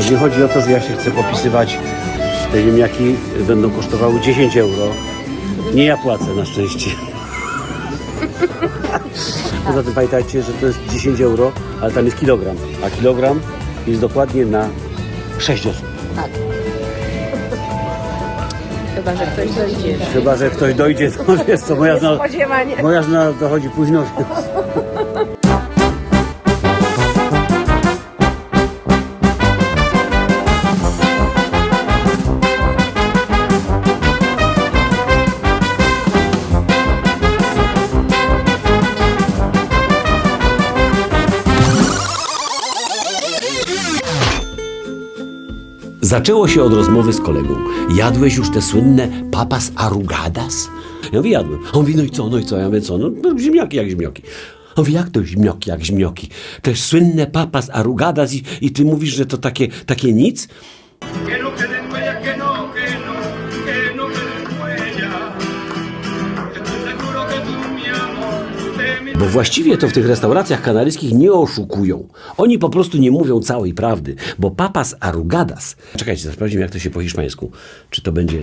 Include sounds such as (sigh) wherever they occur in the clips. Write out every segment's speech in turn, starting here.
To nie chodzi o to, że ja się chcę popisywać. Te ziemniaki będą kosztowały 10 euro. Nie ja płacę na szczęście. (laughs) Poza tym pamiętajcie, że to jest 10 euro, ale tam jest kilogram. A kilogram jest dokładnie na 6 osób. Chyba, że ktoś dojdzie. Chyba, że ktoś dojdzie, to wiesz co, moja Spodziewanie. moja zna dochodzi późno, więc... Zaczęło się od rozmowy z kolegą. Jadłeś już te słynne papas arrugadas? Ja mówię, jadłem. On mówi, no i co, no i co? Ja mówię, co? No, no ziemniaki jak ziemniaki. On mówi, jak to ziemniaki jak ziemniaki? Jest słynne papas arrugadas i, i ty mówisz, że to takie, takie nic? Bo właściwie to w tych restauracjach kanaryjskich nie oszukują. Oni po prostu nie mówią całej prawdy, bo papas arrugadas... Czekajcie, sprawdzimy, jak to się po hiszpańsku. Czy to będzie,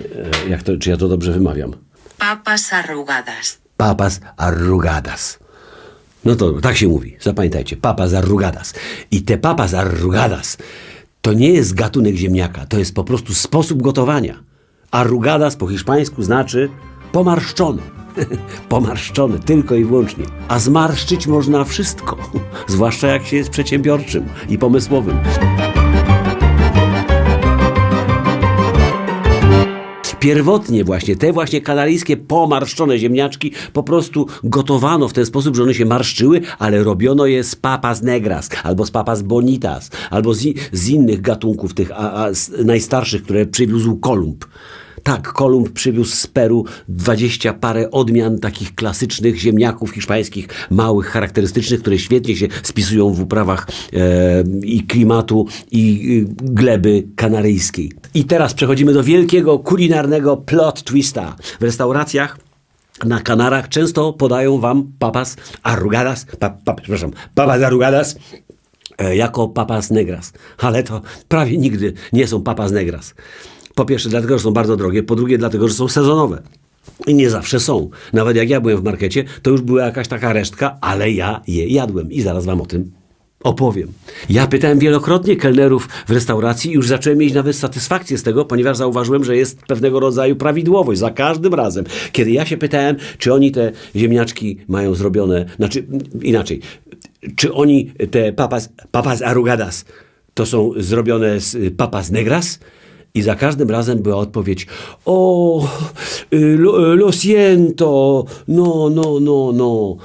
e, jak to, czy ja to dobrze wymawiam. Papas arrugadas. papas arrugadas. No to tak się mówi, zapamiętajcie, papas arrugadas. I te papas arrugadas to nie jest gatunek ziemniaka, to jest po prostu sposób gotowania. Arrugadas po hiszpańsku znaczy pomarszczone. (laughs) pomarszczone tylko i wyłącznie. A zmarszczyć można wszystko, (laughs) zwłaszcza jak się jest przedsiębiorczym i pomysłowym. Pierwotnie właśnie te właśnie kanaryjskie pomarszczone ziemniaczki po prostu gotowano w ten sposób, że one się marszczyły, ale robiono je z papas negras, albo z papas bonitas, albo z, z innych gatunków tych a, a, najstarszych, które przywiózł Kolumb. Tak, Kolumb przywiózł z Peru dwadzieścia parę odmian takich klasycznych ziemniaków hiszpańskich, małych, charakterystycznych, które świetnie się spisują w uprawach e, i klimatu, i y, gleby kanaryjskiej. I teraz przechodzimy do wielkiego kulinarnego plot twista. W restauracjach na Kanarach często podają wam papas arrugadas, pa, pa, przepraszam, papas arrugadas e, jako papas negras. Ale to prawie nigdy nie są papas negras. Po pierwsze dlatego, że są bardzo drogie, po drugie dlatego, że są sezonowe. I nie zawsze są. Nawet jak ja byłem w markecie, to już była jakaś taka resztka, ale ja je jadłem i zaraz wam o tym opowiem. Ja pytałem wielokrotnie kelnerów w restauracji i już zacząłem mieć nawet satysfakcję z tego, ponieważ zauważyłem, że jest pewnego rodzaju prawidłowość za każdym razem. Kiedy ja się pytałem, czy oni te ziemniaczki mają zrobione, znaczy inaczej, czy oni te papas, papas arrugadas to są zrobione z papas negras? I za każdym razem była odpowiedź: O, y, lo, lo siento, no, no, no, no.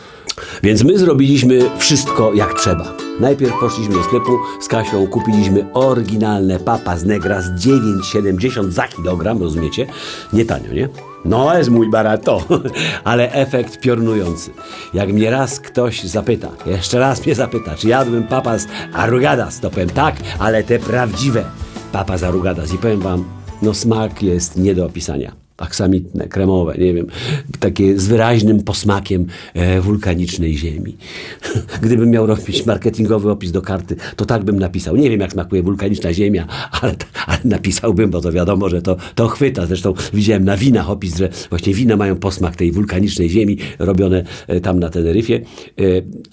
Więc my zrobiliśmy wszystko jak trzeba. Najpierw poszliśmy do sklepu z Kasią, kupiliśmy oryginalne papas negras 9,70 za kilogram, rozumiecie? Nie tanio, nie? No, jest mój barato, (laughs) ale efekt piorunujący. Jak mnie raz ktoś zapyta, jeszcze raz mnie zapyta, czy jadłem papas arrugadas, to powiem tak, ale te prawdziwe papas arrugadas. I powiem wam, no smak jest nie do opisania. Aksamitne, kremowe, nie wiem, takie z wyraźnym posmakiem e, wulkanicznej ziemi. (laughs) Gdybym miał robić marketingowy opis do karty, to tak bym napisał. Nie wiem, jak smakuje wulkaniczna ziemia, (laughs) ale, ale napisałbym, bo to wiadomo, że to, to chwyta. Zresztą widziałem na winach opis, że właśnie wina mają posmak tej wulkanicznej ziemi, robione e, tam na Teneryfie. E,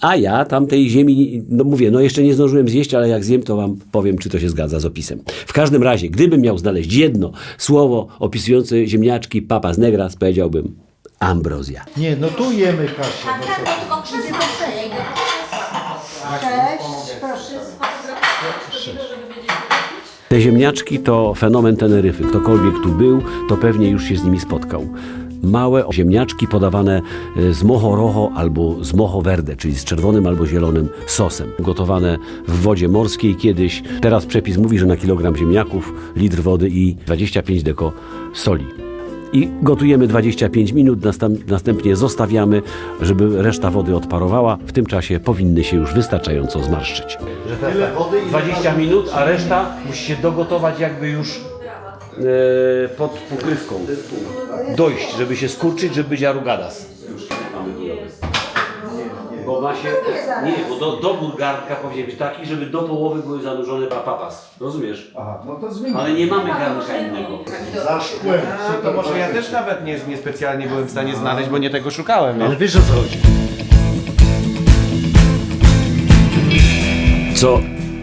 a ja tam tej ziemi, no mówię, no jeszcze nie zdążyłem zjeść, ale jak zjem, to wam powiem, czy to się zgadza z opisem. W każdym razie, gdybym miał znaleźć jedno słowo opisujące ziemniaczki papas negras, powiedziałbym ambrozja. Nie, no tu jemy Kasia. No to... Te ziemniaczki to fenomen Teneryfy. Ktokolwiek tu był, to pewnie już się z nimi spotkał. Małe ziemniaczki podawane e, z mojo rojo albo z mojo verde, czyli z czerwonym albo zielonym sosem. Gotowane w wodzie morskiej kiedyś. Teraz przepis mówi, że na kilogram ziemniaków litr wody i 25 deko soli. I gotujemy 25 minut, następnie zostawiamy, żeby reszta wody odparowała. W tym czasie powinny się już wystarczająco zmarszczyć. Tyle wody i 20 minut, a reszta musi się dogotować jakby już e, pod pokrywką. Dojść, żeby się skurczyć, żeby być arugadas. Bo ma się Nie, bo do, dobór garnka powinien być taki, żeby do połowy były zanurzone pa- papas. Rozumiesz? Aha, no to zmień. Ale nie mamy garnka innego. Za szkłem. No to może ja też nawet nie, niespecjalnie byłem w stanie znaleźć, bo nie tego szukałem. Nie? Ale wiesz o co chodzi? Co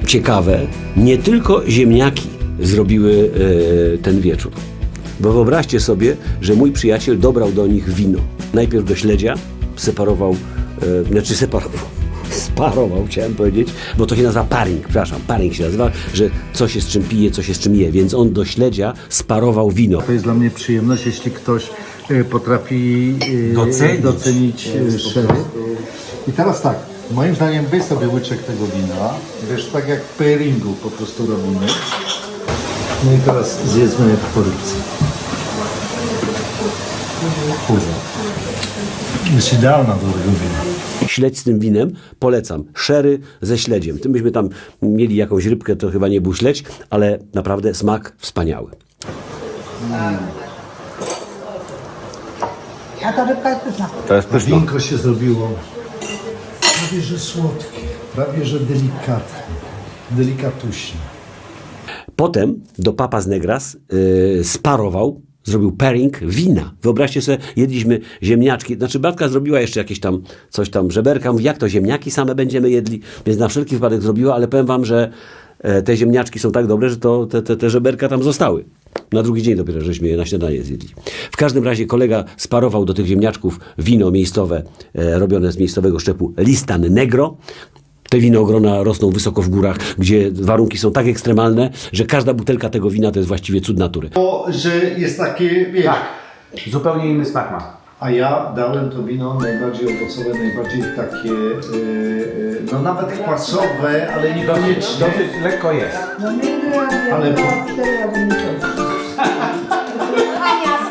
ciekawe, nie tylko ziemniaki zrobiły e, ten wieczór. Bo wyobraźcie sobie, że mój przyjaciel dobrał do nich wino. Najpierw do śledzia, separował, znaczy separował, (laughs) sparował chciałem powiedzieć, bo to się nazywa paring, przepraszam, paring się nazywa, że coś jest z czym pije, coś jest z czym je, więc on do śledzia sparował wino. To jest dla mnie przyjemność, jeśli ktoś e, potrafi e, Docenić. docenić e, sherry. I teraz tak, moim zdaniem weź sobie łyczek tego wina, wiesz, tak jak w pairingu po prostu robimy. No i teraz zjedzmy po rybce. Kurwa. Jest idealna do tego wina. Śledź z tym winem polecam. Szery ze śledziem. Tym byśmy tam mieli jakąś rybkę, to chyba nie był śledź, ale naprawdę smak wspaniały. A ta rybka jest pyszna. To jest pyszne. Winko się zrobiło prawie że słodkie, prawie że delikatne, delikatuśnie. Potem do Papas Negras yy, sparował, zrobił pairing wina. Wyobraźcie sobie, jedliśmy ziemniaczki. Znaczy babka zrobiła jeszcze jakieś tam, coś tam, żeberka. Mówi, jak to ziemniaki same będziemy jedli? Więc na wszelki wypadek zrobiła, ale powiem wam, że e, te ziemniaczki są tak dobre, że to, te, te, te żeberka tam zostały. Na drugi dzień dopiero żeśmy je na śniadanie zjedli. W każdym razie kolega sparował do tych ziemniaczków wino miejscowe, e, robione z miejscowego szczepu Listan Negro. Te winogrona rosną wysoko w górach, gdzie warunki są tak ekstremalne, że każda butelka tego wina to jest właściwie cud natury. Bo, że jest takie, wiesz, Tak, zupełnie inny smak ma. a ja dałem to wino najbardziej owocowe, najbardziej takie, yy, yy, no nawet kwasowe, ale niekoniecznie. Dosyć lekko jest. No mnie nie Ale po- cztery razy mi to.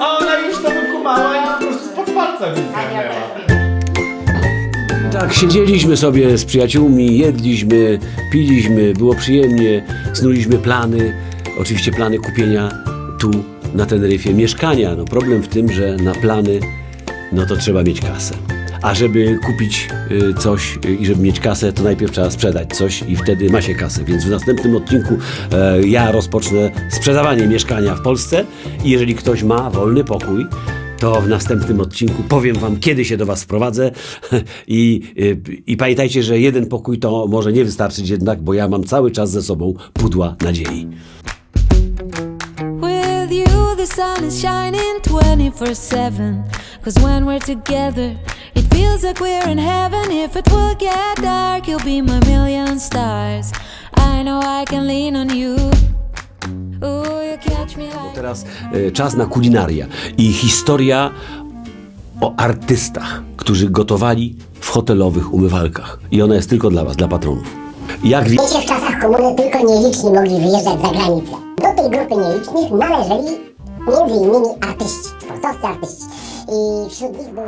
A ona już to wykumała i po prostu spod palca. Tak, siedzieliśmy sobie z przyjaciółmi, jedliśmy, piliśmy, było przyjemnie, snuliśmy plany, oczywiście plany kupienia tu na Teneryfie mieszkania. No problem w tym, że na plany no to trzeba mieć kasę. A żeby kupić y, coś y, i żeby mieć kasę, to najpierw trzeba sprzedać coś i wtedy ma się kasę. Więc w następnym odcinku e, ja rozpocznę sprzedawanie mieszkania w Polsce i jeżeli ktoś ma wolny pokój, to w następnym odcinku powiem Wam, kiedy się do Was wprowadzę. (laughs) I, y, I pamiętajcie, że jeden pokój to może nie wystarczyć jednak, bo ja mam cały czas ze sobą pudła nadziei. With you, the sun is shining 24 7. Cause when we're together, it feels like we're in heaven. If it will get dark, you'll be my million stars. I know I can lean on you. Like. Teraz e, czas na kulinaria i historia o artystach, którzy gotowali w hotelowych umywalkach. I ona jest tylko dla Was, dla patronów. Jak wi- Wiecie, w czasach komuny tylko nieliczni mogli wyjeżdżać za granicę. Do tej grupy nielicznych należeli m.in. artyści, sportowcy artyści. I wśród nich było...